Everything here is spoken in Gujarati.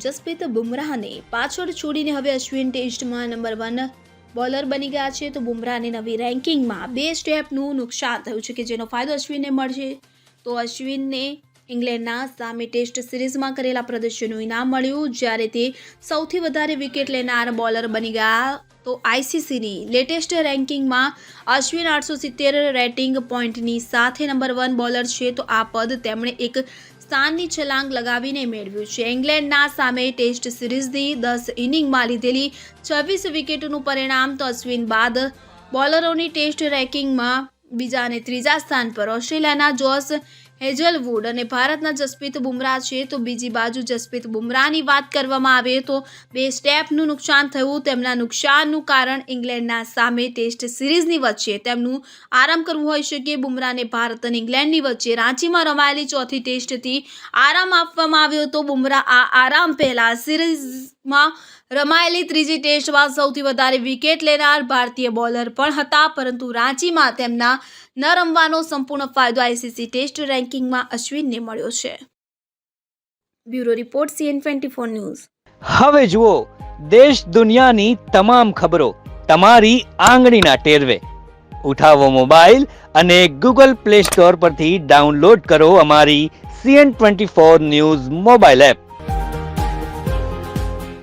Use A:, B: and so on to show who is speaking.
A: જસપ્રીત બુમરાહને પાછળ છોડીને હવે અશ્વિન ટેસ્ટમાં નંબર વન બોલર બની ગયા છે. તો બુમરાહને નવી રેન્કિંગમાં બે સ્ટેપનું નુકસાન થયું છે કે જેનો ફાયદો અશ્વિનને મળશે. તો અશ્વિનને ઇંગ્લેન્ડના સામે ટેસ્ટ સિરીઝમાં કરેલા પ્રદર્શનનું ઇનામ મળ્યું. જ્યારે તે સૌથી વધારે વિકેટ લેનાર બોલર બની ગયા. તો આઈસીસીની લેટેસ્ટ રેન્કિંગમાં અશ્વિન આઠસો સિત્તેર રેટિંગ પોઈન્ટની સાથે નંબર વન બોલર છે. તો આ પદ તેમણે એક સ્થાનની છલાંગ લગાવીને મેળવ્યું છે. ઇંગ્લેન્ડના સામે ટેસ્ટ સિરીઝની દસ ઇનિંગમાં લીધેલી છવ્વીસ વિકેટનું પરિણામ તો અશ્વિન બાદ બોલરોની ટેસ્ટ રેન્કિંગમાં બીજા અને ત્રીજા સ્થાન પર ઓસ્ટ્રેલિયાના જોસ હેઝલવુડ અને ભારતના જસપ્રીત બુમરાહ છે, તો બીજી બાજુ જસપ્રીત બુમરાહની વાત કરવામાં આવે તો બે સ્ટેપનું નુકસાન થયું. તેમના નુકસાનનું કારણ ઇંગ્લેન્ડના સામે ટેસ્ટ સિરીઝની વચ્ચે તેમનું આરામ કરવું હોઈ શકે. બુમરાહને ભારત અને ઇંગ્લેન્ડની વચ્ચે રાંચીમાં રમાયેલી ચોથી ટેસ્ટથી આરામ આપવામાં આવ્યો હતો. બુમરાહ આ આરામ પહેલાં સિરીઝમાં રમાયેલી ત્રીજી ટેસ્ટમાં સૌથી વધારે વિકેટ લેનાર ભારતીય બોલર પણ હતા, પરંતુ રાંચીમાં તેમના ન રમવાનો સંપૂર્ણ ફાયદો આઈસીસી ટેસ્ટ રેન્કિંગમાં અશ્વિનને મળ્યો છે. Bureau report CN twenty four news.
B: હવે જુઓ, દેશ દુનિયાની તમામ ખબરો તમારી આંગળીના ટેરવે. ઉઠાવો મોબાઈલ અને ગૂગલ પ્લે સ્ટોર પરથી ડાઉનલોડ કરો અમારી CN twenty four news mobile app.